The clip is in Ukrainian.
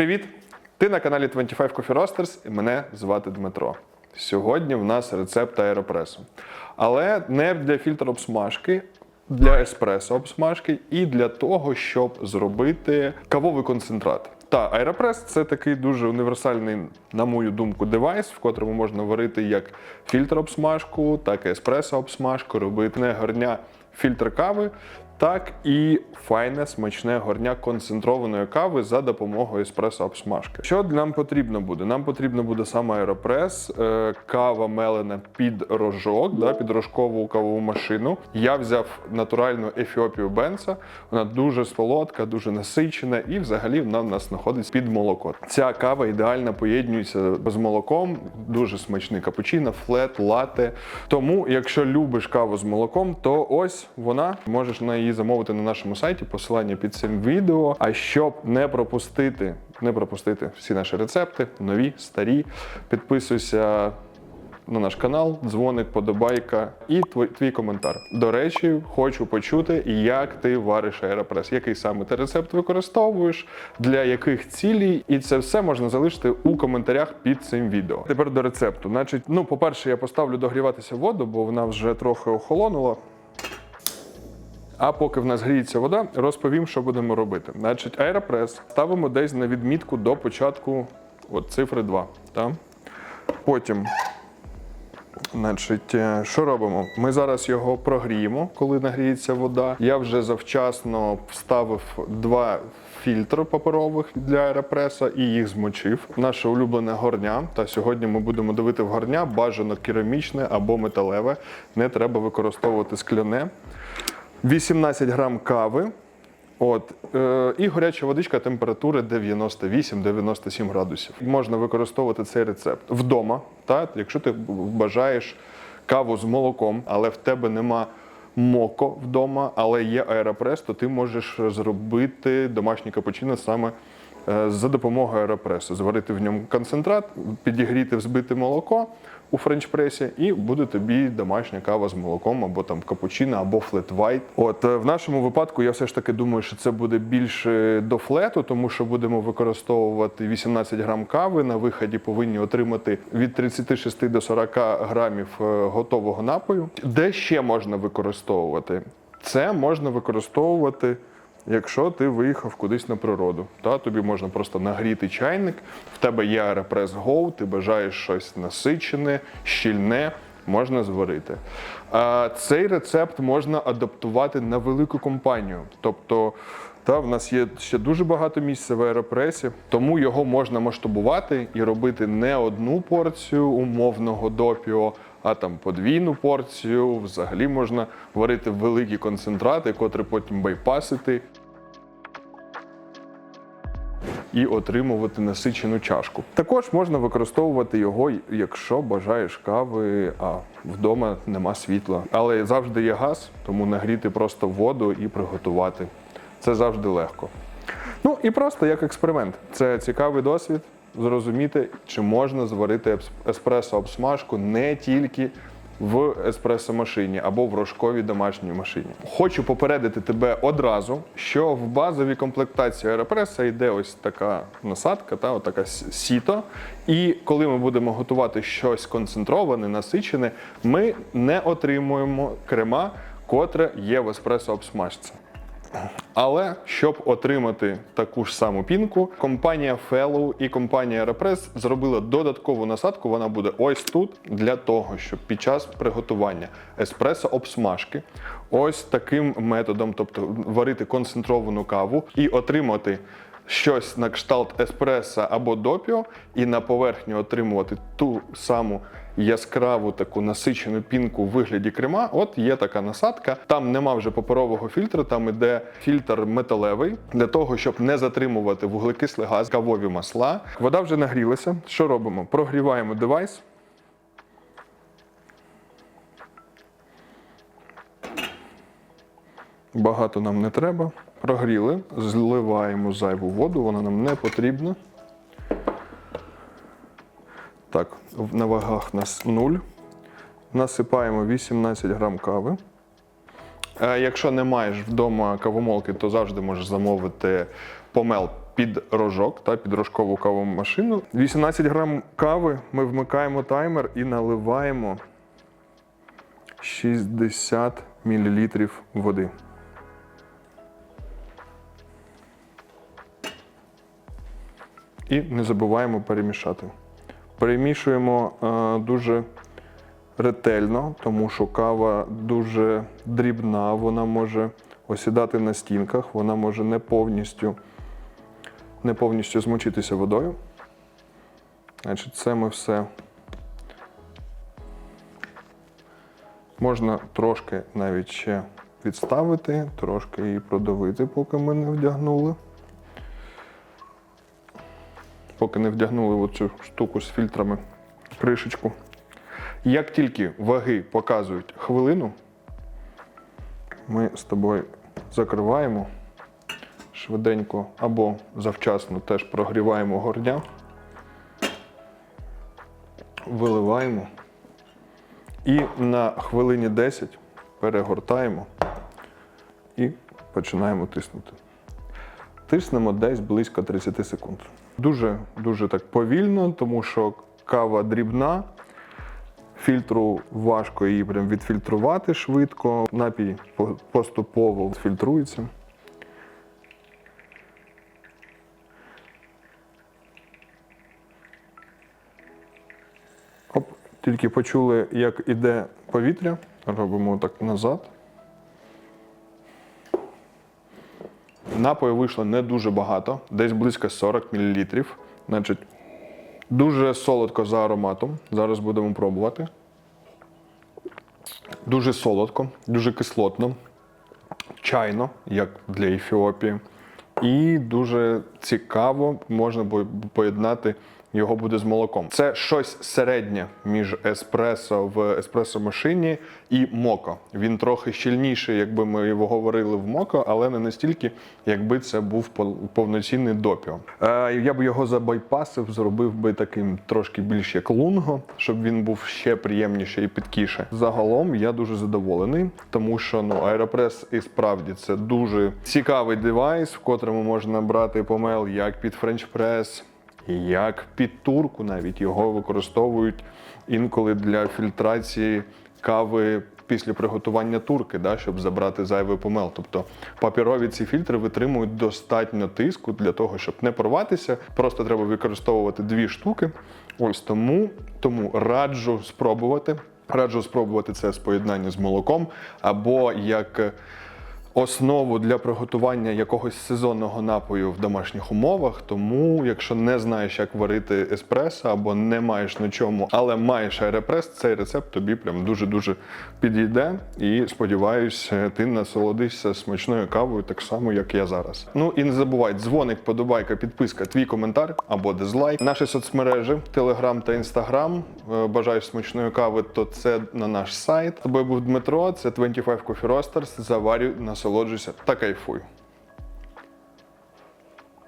Привіт! Ти на каналі 25 Coffee Roasters і мене звати Дмитро. Сьогодні в нас рецепт аеропресу. Але не для фільтр обсмажки, для еспресо обсмажки і для того, щоб зробити кавовий концентрат. Та аеропрес це такий дуже універсальний, на мою думку, девайс, в котрому можна варити як фільтр обсмажку, так і еспресо обсмажку, робити не горня фільтр кави, так і файне смачне горня концентрованої кави за допомогою еспресо обсмажки. Що нам потрібно буде? Нам потрібно буде саме аеропрес, е, кава мелена під рожок, да, під рожкову кавову машину. Я взяв натуральну ефіопію Бенса. Вона дуже солодка, дуже насичена, і взагалі вона в нас знаходиться під молоко. Ця кава ідеально поєднується з молоком, дуже смачний капучино, флет, лате. Тому, якщо любиш каву з молоком, то ось вона можеш на її замовити на нашому сайті. Посилання під цим відео. А щоб не пропустити, не пропустити всі наші рецепти, нові, старі, підписуйся на наш канал, дзвоник, подобайка і твій, твій коментар. До речі, хочу почути, як ти вариш аеропрес, який саме ти рецепт використовуєш, для яких цілей, і це все можна залишити у коментарях під цим відео. Тепер до рецепту. Значить, ну, по-перше, я поставлю догріватися воду, бо вона вже трохи охолонула. А поки в нас гріється вода, розповім, що будемо робити. Значить, аеропрес ставимо десь на відмітку до початку от, цифри 2. Та? Потім, значить, е, що робимо? Ми зараз його прогріємо, коли нагріється вода. Я вже завчасно вставив два фільтри паперових для аеропреса і їх змочив. Наше улюблене горня. Та сьогодні ми будемо дивити в горня, бажано керамічне або металеве. Не треба використовувати скляне. 18 грам кави. От, е, і гаряча водичка температури 98-97 градусів. Можна використовувати цей рецепт вдома, та, якщо ти бажаєш каву з молоком, але в тебе нема моко вдома, але є аеропрес, то ти можеш зробити домашній капучино саме за допомогою аеропресу. Зварити в ньому концентрат, підігріти взбите молоко у френч-пресі, і буде тобі домашня кава з молоком, або там капучино, або флет вайт. От е, в нашому випадку я все ж таки думаю, що це буде більше до флету, тому що будемо використовувати 18 грам кави. На виході повинні отримати від 36 до 40 грамів е, готового напою. Де ще можна використовувати? Це можна використовувати. Якщо ти виїхав кудись на природу, та тобі можна просто нагріти чайник, в тебе є Aeropress Go, ти бажаєш щось насичене, щільне, можна зварити. А цей рецепт можна адаптувати на велику компанію. Тобто, та в нас є ще дуже багато місця в аеропресі, тому його можна масштабувати і робити не одну порцію умовного допіо, а там подвійну порцію. Взагалі можна варити великі концентрати, котрі потім байпасити. І отримувати насичену чашку. Також можна використовувати його, якщо бажаєш кави, а вдома нема світла. Але завжди є газ, тому нагріти просто воду і приготувати. Це завжди легко. Ну і просто як експеримент. Це цікавий досвід зрозуміти, чи можна зварити еспресо обсмажку не тільки в еспресо-машині або в рожковій домашній машині. Хочу попередити тебе одразу, що в базовій комплектації аеропреса йде ось така насадка, та отака сіто. І коли ми будемо готувати щось концентроване, насичене, ми не отримуємо крема, котре є в еспресо обсмажці. Але щоб отримати таку ж саму пінку, компанія Fellow і компанія Repress зробила додаткову насадку. Вона буде ось тут для того, щоб під час приготування еспресо обсмажки, ось таким методом, тобто варити концентровану каву і отримати. Щось на кшталт еспреса або допіо, і на поверхню отримувати ту саму яскраву таку насичену пінку в вигляді крема. От є така насадка. Там нема вже паперового фільтру, там іде фільтр металевий для того, щоб не затримувати вуглекислий газ, кавові масла. Вода вже нагрілася. Що робимо? Прогріваємо девайс. Багато нам не треба. Прогріли, зливаємо зайву воду, вона нам не потрібна. Так, на вагах нас 0. Насипаємо 18 грам кави. Якщо не маєш вдома кавомолки, то завжди можеш замовити помел під рожок та під рожкову кавову машину. 18 грам кави ми вмикаємо таймер і наливаємо 60 мл води. І не забуваємо перемішати. Перемішуємо е, дуже ретельно, тому що кава дуже дрібна, вона може осідати на стінках, вона може не повністю, не повністю змочитися водою. Значить, це ми все можна трошки навіть ще відставити, трошки її продавити, поки ми не вдягнули. Поки не вдягнули оцю штуку з фільтрами кришечку. Як тільки ваги показують хвилину, ми з тобою закриваємо швиденько або завчасно теж прогріваємо горня, виливаємо і на хвилині 10 перегортаємо і починаємо тиснути. Тиснемо десь близько 30 секунд. Дуже дуже так повільно, тому що кава дрібна, фільтру важко її прям відфільтрувати швидко. Напій поступово фільтрується. Оп, тільки почули, як іде повітря. Робимо так назад. Напою вийшло не дуже багато, десь близько 40 мл. Значить, дуже солодко за ароматом. Зараз будемо пробувати. Дуже солодко, дуже кислотно, чайно, як для Ефіопії. І дуже цікаво можна поєднати його буде з молоком. Це щось середнє між еспресо в еспресо-машині і моко. Він трохи щільніший, якби ми його говорили в моко, але не настільки, якби це був повноцінний допіо. Е, я б його забайпасив, зробив би таким трошки більш як лунго, щоб він був ще приємніше і підкіше. Загалом я дуже задоволений, тому що ну Aeropress і справді це дуже цікавий девайс, в котрому можна брати помел як під Press, як під турку навіть його використовують інколи для фільтрації кави після приготування турки, да, щоб забрати зайвий помел. Тобто паперові ці фільтри витримують достатньо тиску для того, щоб не порватися. Просто треба використовувати дві штуки. Ось тому, тому раджу спробувати. Раджу спробувати це з поєднання з молоком або як основу для приготування якогось сезонного напою в домашніх умовах. Тому, якщо не знаєш, як варити еспресо або не маєш на чому, але маєш аеропрес, цей рецепт тобі прям дуже-дуже підійде. І сподіваюся, ти насолодишся смачною кавою так само, як я зараз. Ну і не забувай, дзвоник, подобайка, підписка, твій коментар або дизлайк. Наші соцмережі, Телеграм та Інстаграм. Е, Бажаєш смачної кави, то це на наш сайт. З Тобою був Дмитро, це 25 Coffee Roasters. Заварюй, насолоджуйся та кайфуй.